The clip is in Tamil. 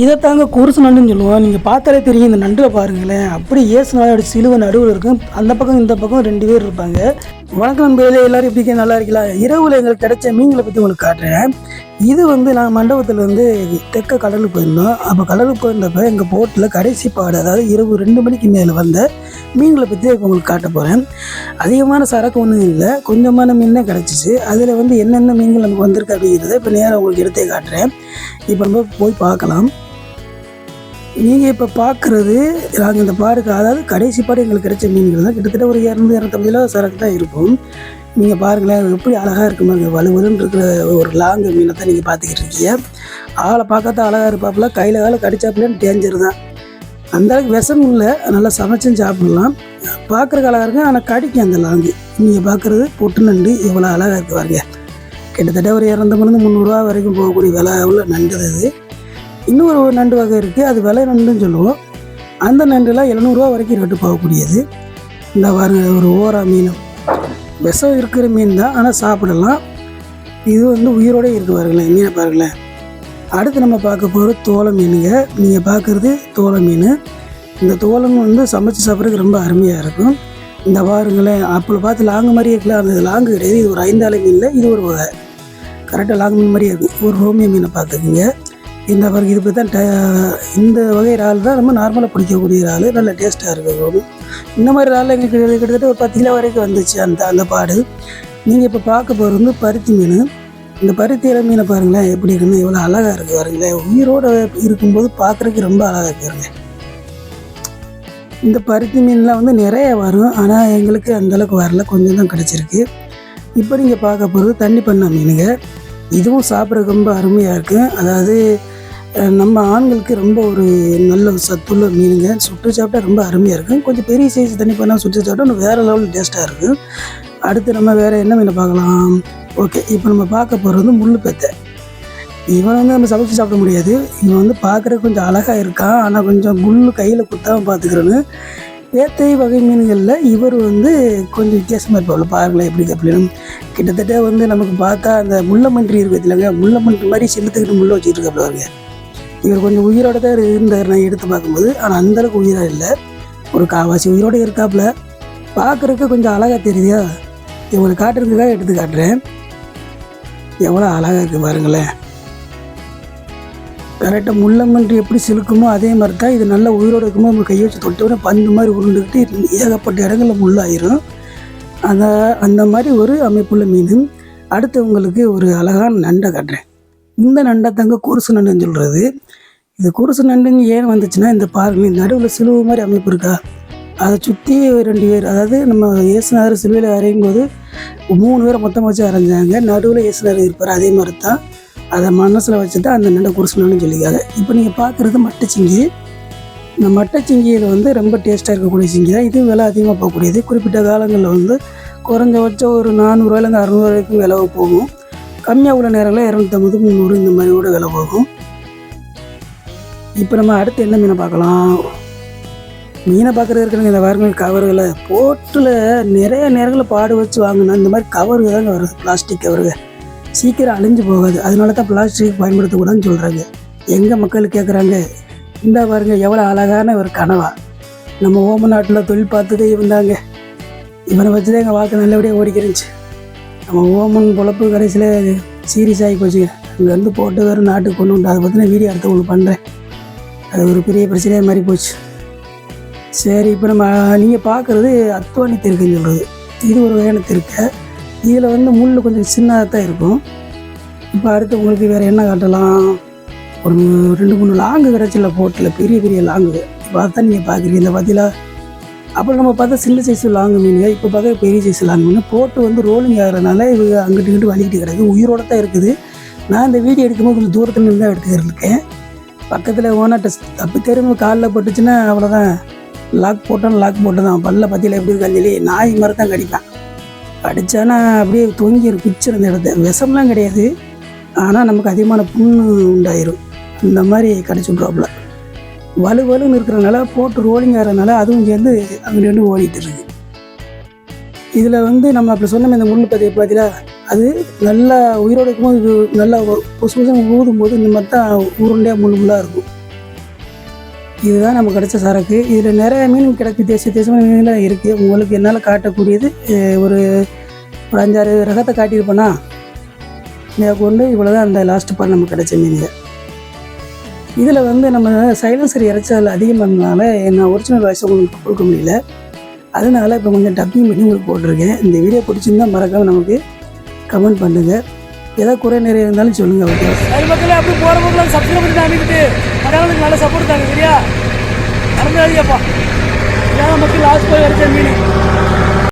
இதை தாங்க குருசு நண்டுன்னு சொல்லுவோம். நீங்கள் பார்த்தாலே தெரியும் இந்த நண்டில் பாருங்களேன். அப்படி ஏசு சிலுவை நடுவில் இருக்கும் அந்த பக்கம் இந்த பக்கம் ரெண்டு பேர் இருப்பாங்க. வணக்கம் நண்பர்களே எல்லாரும் இப்படி நல்லா இருக்கலாம் இரவில் எங்களுக்கு கிடைச்ச மீன்களை பற்றி உங்களுக்கு காட்டுறேன். இது வந்து நான் மண்டபத்தில் வந்து தெற்க கடலுக்கு போயிருந்தோம் அப்போ கடலுக்கு போயிருந்தப்ப எங்கள் போட்டில் கடைசி பாடு அதாவது இரவு ரெண்டு மணிக்கு மேலே வந்த மீன்களை பற்றி உங்களுக்கு காட்ட போகிறேன் அதிகமான சரக்கு ஒன்றும் இல்லை கொஞ்சமான மீன் தான் கிடச்சிச்சு. அதில் வந்து என்னென்ன மீன்கள் நமக்கு வந்திருக்கு அப்படிங்கிறத இப்போ நேராக உங்களுக்கு எடுத்தே காட்டுறேன். இப்போ நம்ம போய் பார்க்கலாம். நீங்கள் இப்போ பார்க்குறது நாங்கள் இந்த பாடுக்கு அதாவது கடைசி பாடு எங்களுக்கு கிடைச்ச மீன்கள் தான். கிட்டத்தட்ட ஒரு இரநூறு இரநூத்தம்பது கிலோ சரக்கு தான் இருக்கும். நீங்கள் பாருங்களேன் எப்படி அழகாக இருக்கும் பாருங்க. வலுவலுன்னு இருக்கிற ஒரு லாங்கு மீனை தான் நீங்கள் பார்த்துக்கிட்டு இருக்கீங்க. ஆளை பார்க்கத்தான் அழகாக இருப்பாப்புல. கையில் கால கடிச்சாப்புலன்னு டேஞ்சர் தான். அந்த அளவுக்கு விஷம் இல்லை. நல்லா சமைச்சும் சாப்பிடலாம். பார்க்குறக்கு அழகாக இருக்கும் ஆனால் கடிக்கும் அந்த லாங்கு. நீங்கள் பார்க்குறது பொட்டு நண்டு. இவ்வளோ அழகாக இருக்கு பாருங்க. கிட்டத்தட்ட ஒரு இரநூத்தம்பது முந்நூறுரூவா வரைக்கும் போகக்கூடிய விலை அவ்வளோ நண்டு அது. இன்னும் ஒரு நண்டு வகை இருக்குது அது விலை நண்டுன்னு சொல்லுவோம். அந்த நண்டுலாம் எழுநூறுவா வரைக்கும் ரேட்டு போகக்கூடியது. இந்த பாருங்க ஒரு ஓரா மீன். விஷம் இருக்கிற மீன் தான் ஆனால் சாப்பிடலாம். இது வந்து உயிரோட இருக்கு பாருங்களேன் மீனை பாருங்களேன். அடுத்து நம்ம பார்க்க போகிற தோலை மீனுங்க. நீங்கள் பார்க்குறது தோலை மீன். இந்த தோலம் வந்து சமைச்சு சாப்பிட்றதுக்கு ரொம்ப அருமையாக இருக்கும். இந்த பாருங்களேன் அப்போ பார்த்து லாங்கு மாதிரியே இருக்கலாம். அந்த லாங்கு கிடையாது இது ஒரு ஐந்தாலை மீனில் இது ஒரு வகை. கரெக்டாக லாங் மீன் மாதிரியே இருக்கும். ஒரு ரோமியோ மீனை பார்த்துக்குங்க. இந்த பாருங்க இது பற்றி தான் ட- இந்த வகை இறால் தான் நம்ம நார்மலாக பிடிக்கக்கூடிய இறால். நல்ல டேஸ்ட்டாக இருக்கும் இந்த மாதிரி இறால் எங்களுக்கு கிட்டத்தட்ட ஒரு பத்து கிலோ வரைக்கும் வந்துச்சு அந்த அந்த பாடு. நீங்கள் இப்போ பார்க்க போகிறது வந்து பருத்தி மீன். இந்த பருத்தி இலை மீனை பாருங்களேன் எப்படி இருக்குன்னு எவ்வளோ அழகாக இருக்குது பாருங்களேன். உயிரோட இருக்கும்போது பார்க்குறதுக்கு ரொம்ப அழகாக இருக்குங்க இந்த பருத்தி மீன்லாம் வந்து நிறைய வரும் ஆனால் எங்களுக்கு அந்தளவுக்கு வரல. கொஞ்சம் தான் கிடச்சிருக்கு. இப்போ நீங்கள் பார்க்க போகிறது தண்ணி பண்ண மீனுங்க. இதுவும் சாப்பிட்றதுக்கு ரொம்ப அருமையாக இருக்கும் அதாவது நம்ம ஆண்களுக்கு ரொம்ப ஒரு நல்ல ஒரு சத்துள்ள மீனுங்க. சுட்டு சாப்பிட்டா ரொம்ப அருமையாக இருக்கும். கொஞ்சம் பெரிய சைஸ் தண்ணி பண்ணால் சுட்டு சாப்பிட்டா இன்னும் வேறு லெவல் டேஸ்ட்டாக இருக்கும். அடுத்து நம்ம வேறு என்ன மீனை பார்க்கலாம்? ஓகே இப்போ நம்ம பார்க்க போகிறது வந்து முள்ளு பெத்தை. இவன் வந்து நம்ம சமைச்சு சாப்பிட முடியாது. இவன் வந்து பார்க்குற கொஞ்சம் அழகாக இருக்கான். ஆனால் கொஞ்சம் முள்ளு கையில் குத்தாமல் பார்த்துக்கிறேன்னு. பேத்தை வகை மீன்களில் இவர் வந்து கொஞ்சம் வித்தியாசமாக இருப்பாள் பாருங்களேன் எப்படி அப்படின்னு கிட்டத்தட்ட வந்து நமக்கு பார்த்தா அந்த முள்ளமன்றி இருக்கு இல்லைங்க. முள்ளமன்றி மாதிரி செலுத்துக்கிட்டு முள்ள வச்சுட்டு இருக்காப்புல பாருங்க. இவர் கொஞ்சம் உயிரோட தான் இருந்தார் நான் எடுத்து பார்க்கும்போது. ஆனால் அந்தளவுக்கு உயிராக இல்லை. ஒரு காவாசி உயிரோட இருக்காப்புல. பார்க்குறதுக்கு கொஞ்சம் அழகாக தெரியுதா? இவங்களை காட்டுறதுக்காக எடுத்து காட்டுறேன். எவ்வளோ அழகாக இருக்குது பாருங்களேன். கரெக்டாக முள்ளங்கன்று எப்படி சிலுக்குமோ அதே மாதிரி தான் இது நல்லா உயிரோடு இருக்குமோ நம்ம கையை வச்சு தொட்டவுடனே பந்து மாதிரி உருண்டுக்கிட்டு ஏகப்பட்ட இடங்களில் முள்ளாயிரும். அந்த அந்த மாதிரி ஒரு அமைப்புள்ள மீன் அடுத்து உங்களுக்கு ஒரு அழகான நண்டை காட்டுறேன். இந்த நண்டை தாங்க குருசு நண்டுன்னு சொல்கிறது இது குருசு நண்டுன்னு ஏன் வந்துச்சுன்னா இந்த பாருங்க நடுவில் சிலுவை மாதிரி அமைப்பு இருக்கா? அதை சுற்றி ரெண்டு பேர் அதாவது நம்ம இயேசுநாதர் சிலுவையில் அரையும் போது மூணு பேரை மொத்தமாக வச்சு அரைஞ்சாங்க. நடுவில் இயேசுநாதர் இருப்பார் அதே மாதிரி தான் அதை மனசில் வச்சு தான் அந்த நண்டை குருசுனான்னு சொல்லிக்காங்க இப்போ நீங்கள் பார்க்குறது மட்டைச்சிங்கி இந்த மட்டைச்சிங்கியில் வந்து ரொம்ப டேஸ்ட்டாக இருக்கக்கூடிய சிங்கி தான் இது விலை அதிகமாக போகக்கூடியது. குறிப்பிட்ட காலங்களில் வந்து குறைஞ்சபட்சம் ஒரு நானூறுவாயிலேருந்து அறநூறு வரைக்கும் விலை போகும். கம்மியாக உள்ள நேரங்களில் இரநூத்தம்பது முந்நூறு இந்த மாதிரி கூட விலை போகும். இப்போ நம்ம அடுத்து என்ன மீனை பார்க்கலாம்? மீனை பார்க்குறது இருக்கிறவங்க இந்த வாரங்கள் கவர்களை போட்டில் நிறைய நேரங்களில் பாடு வச்சு வாங்கினா இந்த மாதிரி கவருங்க தாங்க வருது. பிளாஸ்டிக் கவருங்க சீக்கிரம் அழிஞ்சு போகாது. அதனால தான் பிளாஸ்டிக் பயன்படுத்தக்கூடாதுன்னு சொல்கிறாங்க எங்கள் மக்கள் கேட்குறாங்க இந்த பாருங்க எவ்வளோ அழகான ஒரு கனவா. நம்ம ஓம நாட்டில் தொழில் பார்த்ததே இவந்தாங்க இவனை வச்சு தான் எங்கள் வாழ்க்கை நல்லபடியாக ஓடிக்கிருந்துச்சு நம்ம ஓமன் பொழப்பு கடைசியில் சீரியஸ் ஆகி போச்சுங்க அங்கேருந்து போட்டு வேறு நாட்டுக்கு கொண்டு வந்து அதை பற்றின வீடியோ அடுத்து உங்களுக்கு பண்ணுறேன் அது ஒரு பெரிய பிரச்சனையாக மாதிரி போச்சு. சரி இப்போ நம்ம நீங்கள் பார்க்குறது அத்வானி தெருக்குன்னு சொல்கிறது இது ஒரு வகையான தெருக்கை. இதில் வந்து முள் கொஞ்சம் சின்னதாக தான் இருக்கும். இப்போ அடுத்து உங்களுக்கு வேறு என்ன காட்டலாம்? ஒரு ரெண்டு மூணு லாங்கு கிடச்சில போட்டில் பெரிய பெரிய லாங்கு இப்போ அதான் நீங்கள் பார்க்குறீங்க இந்த பார்த்தீங்களா அப்புறம் நம்ம பார்த்தா சின்ன சைஸ் லாங் மீனுங்க இப்போ பார்த்தா பெரிய சைஸ் லாங் மீன் போட்டு வந்து ரோலிங் ஆகிறதுனால இது அங்கிட்டு இங்கிட்டு வலிக்கிட்டு கிடக்கு. உயிரோட தான் இருக்குது. நான் இந்த வீடியோ எடுக்கும்போது கொஞ்சம் தூரத்தில் இருந்து தான் எடுத்துக்கிட்டு இருக்கேன் பக்கத்தில் ஓனாட்ட தப்பு தெரியும் காலில் போட்டுச்சுன்னா அவ்வளோதான் லாக் போட்டோம் லாக் போட்டு தான் பல்ல பற்றியில் எப்படி இருக்கான்னு சொல்லி நாய் மாதிரி தான் கடிப்பேன். கடிச்சானா அப்படியே தொங்கி அந்த இடத்த விஷம்லாம் கிடையாது. ஆனால் நமக்கு அதிகமான புண்ணு உண்டாயிரும். இந்த மாதிரி கடிச்சு விட்ருவாப்புல வலு வலுன்னு இருக்கிறனால போட்டு ரோலிங் ஆகிறதுனால அதுவும் சேர்ந்து அங்கிட்டு இங்கிட்டு ஓடிட்டு இருக்குது. இதில் வந்து நம்ம அப்படி சொன்னோம் இந்த முள் பற்றி பார்த்தீங்களா அது நல்லா உயிரோடு இருக்கும்போது இது நல்லா பொசு பொசுன்னு ஊதும் போது இந்த மாதிரி தான் உருண்டையாக முள் முள்ளாக இருக்கும். இதுதான் நமக்கு கிடைச்ச சரக்கு. இதில் நிறைய மீன் கிடைக்கும் தேசிய தேசமான மீன்லாம் இருக்குது உங்களுக்கு என்னால் காட்டக்கூடியது ஒரு ஒரு அஞ்சாறு ரகத்தை காட்டியிருப்பேனா? இதை கொண்டு இவ்வளோ தான் அந்த லாஸ்ட் பார்ட் நமக்கு கிடைச்ச மீனுங்க. இதில் வந்து நம்ம சைலன்சர் இறைச்சல் அதிகமானதுனால என்ன ஒரிஜினல் வாய்ஸ் உங்களுக்கு கொடுக்க முடியல. அதனால் இப்போ கொஞ்சம் டப்பிங் பண்ணி உங்களுக்கு போட்டிருக்கேன். இந்த வீடியோ பிடிச்சிருந்தா மறக்காமல் நமக்கு கமெண்ட் பண்ணுங்கள் ஏதாவது குறை நிறைய இருந்தாலும் சொல்லுங்கள் ஓகே அது மக்களே அப்படி போகிற மக்கள் சப்ஸ்கிரைப் பண்ணி அமைக்கிட்டு மறக்காம நல்ல சப்போர்ட் தாங்க சரியா? மறந்துடாதீங்கப்பா. ஏன்னா மக்கள் லாஸ்ட் போய் வரைச்ச மீன்.